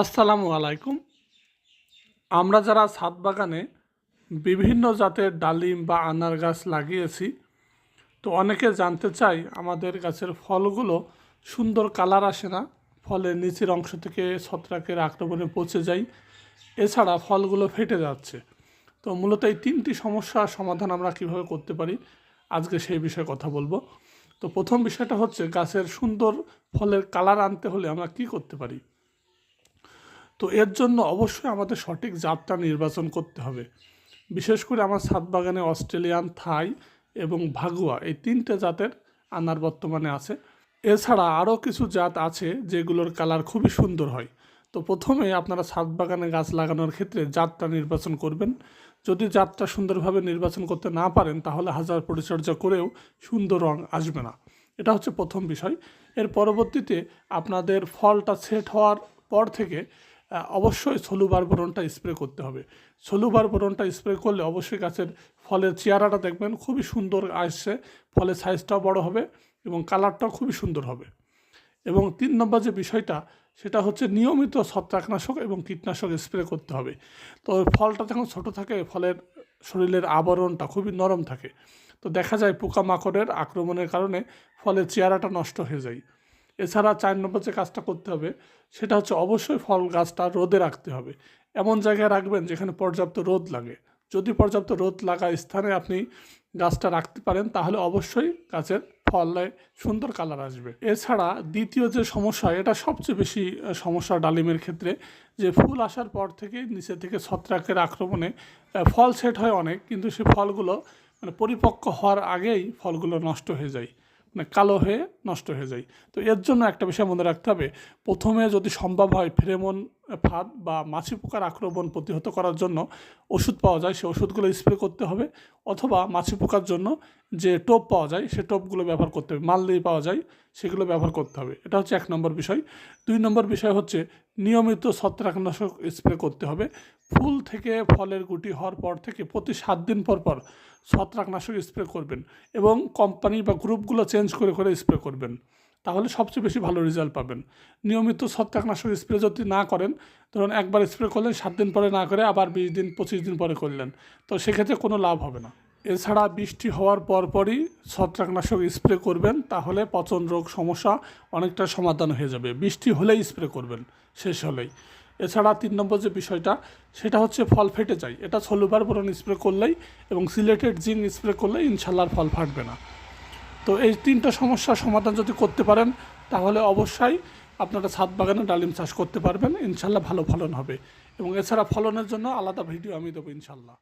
আসসালামু আলাইকুম। আমরা যারা ছাদ বাগানে বিভিন্ন জাতের ডালিম বা আনার গাছ লাগিয়েছি, তো অনেকে জানতে চাই আমাদের গাছের ফলগুলো সুন্দর কালার আসে না, ফলের নিচের অংশ থেকে ছত্রাকের আক্রমণে পচে যায়, এছাড়া ফলগুলো ফেটে যাচ্ছে। তো মূলত এই তিনটি সমস্যার সমাধান আমরা কীভাবে করতে পারি, আজকে সেই বিষয়ে কথা বলব। তো প্রথম বিষয়টা হচ্ছে গাছের সুন্দর ফলের কালার আনতে হলে আমরা কি করতে পারি? তো এর জন্য অবশ্যই আমাদের সঠিক জাতটা নির্বাচন করতে হবে। বিশেষ করে আমার ছাদ বাগানে অস্ট্রেলিয়ান, থাই এবং ভাগুয়া এই তিনটে জাতের আনার বর্তমানে আছে। এছাড়া আরও কিছু জাত আছে যেগুলোর কালার খুবই সুন্দর হয়। তো প্রথমে আপনারা ছাদ বাগানে গাছ লাগানোর ক্ষেত্রে জাতটা নির্বাচন করবেন। যদি জাতটা সুন্দরভাবে নির্বাচন করতে না পারেন, তাহলে হাজার পরিচর্যা করেও সুন্দর রং আসবে না। এটা হচ্ছে প্রথম বিষয়। এর পরবর্তীতে আপনাদের ফলটা সেট হওয়ার পর থেকে অবশ্যই সলুবার বোরনটা স্প্রে করতে হবে। সলুবার বোরনটা স্প্রে করলে অবশ্যই গাছের ফলের চেহারাটা দেখবেন, খুবই সুন্দর আসছে, ফলের সাইজটাও বড় হবে এবং কালারটাও খুবই সুন্দর হবে। এবং তিন নম্বর যে বিষয়টা, সেটা হচ্ছে নিয়মিত ছত্রাকনাশক এবং কীটনাশক স্প্রে করতে হবে। তো ফলটা যখন ছোটো থাকে, ফলের শরীরের আবরণটা খুবই নরম থাকে। তো দেখা যায় পোকামাকড়ের আক্রমণের কারণে ফলের চেহারাটা নষ্ট হয়ে যায়। এছাড়া চার নম্বর যে কাজটা করতে হবে, সেটা হচ্ছে অবশ্যই ফল গাছটা রোদে রাখতে হবে। এমন জায়গায় রাখবেন যেখানে পর্যাপ্ত রোদ লাগে। যদি পর্যাপ্ত রোদ লাগা স্থানে আপনি গাছটা রাখতে পারেন, তাহলে অবশ্যই গাছের ফলে সুন্দর কালার আসবে। এছাড়া দ্বিতীয় যে সমস্যা, এটা সবচেয়ে বেশি সমস্যা ডালিমের ক্ষেত্রে, যে ফুল আসার পর থেকে নিচে থেকে ছত্রাকের আক্রমণে ফল সেট হয় অনেক, কিন্তু সে ফলগুলো মানে পরিপক্ক হওয়ার আগেই ফলগুলো নষ্ট হয়ে যায়। মানে কালো হয়ে নষ্ট হয়ে যায়। তো এর জন্য একটা বিষয় মনে রাখতে হবে। প্রথমে যদি সম্ভব হয় ফেরেমন ফাঁদ বা মাছি পোকার আক্রমণ প্রতিহত করার জন্য ওষুধ পাওয়া যায় সেই ওষুধগুলো স্প্রে করতে হবে অথবা মাছি পোকার জন্য যে টোপ পাওয়া যায়, সে টোপগুলো ব্যবহার করতে হবে। মাল দিয়ে পাওয়া যায়, সেগুলো ব্যবহার করতে হবে। এটা হচ্ছে এক নম্বর বিষয়। দুই নম্বর বিষয় হচ্ছে নিয়মিত ছত্রাকনাশক স্প্রে করতে হবে। ফুল থেকে ফলের গুটি হওয়ার পর থেকে প্রতি সাত দিন পর পর ছত্রাকনাশক স্প্রে করবেন এবং কোম্পানি বা গ্রুপগুলো চেঞ্জ করে করে স্প্রে করবেন। তাহলে সবচেয়ে বেশি ভালো রেজাল্ট পাবেন। নিয়মিত ছত্রাকনাশক স্প্রে যদি না করেন, ধরুন একবার স্প্রে করলেন, সাত দিন পরে না করে, আবার বিশ দিন, পঁচিশ দিন পরে করলেন, তো সেক্ষেত্রে কোনো লাভ হবে না। এছাড়া বৃষ্টি হওয়ার পরপরই ছত্রাকনাশক স্প্রে করবেন, তাহলে পচন রোগ সমস্যা অনেকটা সমাধান হয়ে যাবে। বৃষ্টি হলেই স্প্রে করবেন, শেষ হলেই। এছাড়া তিন নম্বর যে বিষয়টা, সেটা হচ্ছে ফল ফেটে যায়। এটা সলুবার বোরন স্প্রে করলেই এবং সিলেটেড জিঙ্ক স্প্রে করলেই ইনশাল্লাহ ফল ফাটবে না। তো এই তিনটা সমস্যার সমাধান যদি করতে পারেন, তাহলে অবশ্যই আপনারা ছাদ বাগানে ডালিম চাষ করতে পারবেন। ইনশাল্লাহ ভালো ফলন হবে। এবং এছাড়া ফলনের জন্য আলাদা ভিডিও আমি দেবো ইনশাল্লাহ।